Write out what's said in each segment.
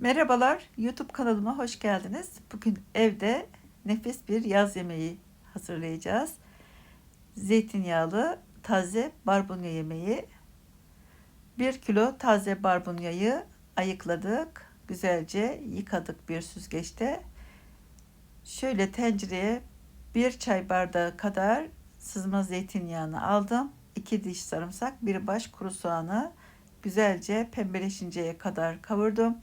Merhabalar, YouTube kanalıma hoş geldiniz. Bugün evde nefis bir yaz yemeği hazırlayacağız. Zeytinyağlı taze barbunya yemeği. 1 kilo taze barbunyayı ayıkladık. Güzelce yıkadık bir süzgeçte. Şöyle tencereye bir çay bardağı kadar sızma zeytinyağını aldım. 2 diş sarımsak, bir baş kuru soğanı güzelce pembeleşinceye kadar kavurdum.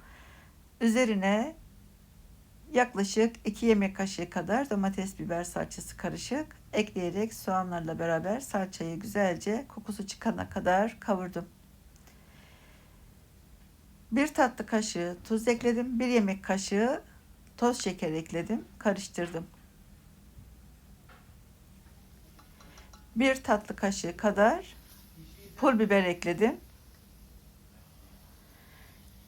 Üzerine yaklaşık 2 yemek kaşığı kadar domates biber salçası karışık ekleyerek soğanlarla beraber salçayı güzelce kokusu çıkana kadar kavurdum. Bir tatlı kaşığı tuz ekledim. Bir yemek kaşığı toz şeker ekledim. Karıştırdım. Bir tatlı kaşığı kadar pul biber ekledim.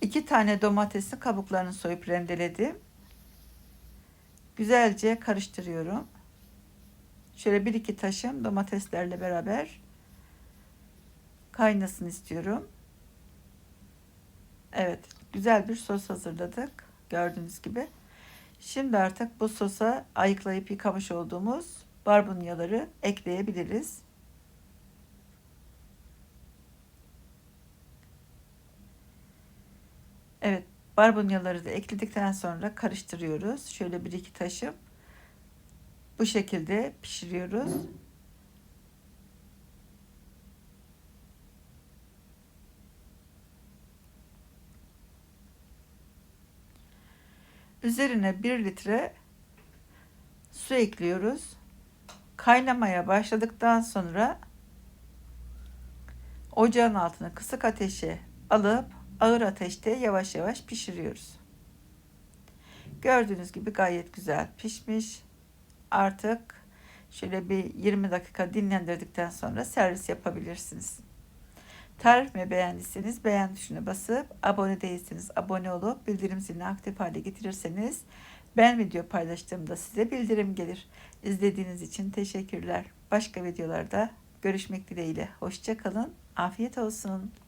2 tane domatesin kabuklarını soyup rendeledim. Güzelce karıştırıyorum. Şöyle bir iki taşım domateslerle beraber kaynasın istiyorum. Evet, güzel bir sos hazırladık. Gördüğünüz gibi. Şimdi artık bu sosa ayıklayıp yıkamış olduğumuz barbunyaları ekleyebiliriz. Evet, barbunyaları da ekledikten sonra karıştırıyoruz. Şöyle bir iki taşım. Bu şekilde pişiriyoruz. Üzerine 1 litre su ekliyoruz. Kaynamaya başladıktan sonra ocağın altına kısık ateşe alıp ağır ateşte yavaş yavaş pişiriyoruz. Gördüğünüz gibi gayet güzel pişmiş. Artık şöyle bir 20 dakika dinlendirdikten sonra servis yapabilirsiniz. Tarifimi beğendiyseniz beğen tuşuna basıp abone değilseniz abone olup bildirim zilini aktif hale getirirseniz ben video paylaştığımda size bildirim gelir. İzlediğiniz için teşekkürler. Başka videolarda görüşmek dileğiyle. Hoşçakalın. Afiyet olsun.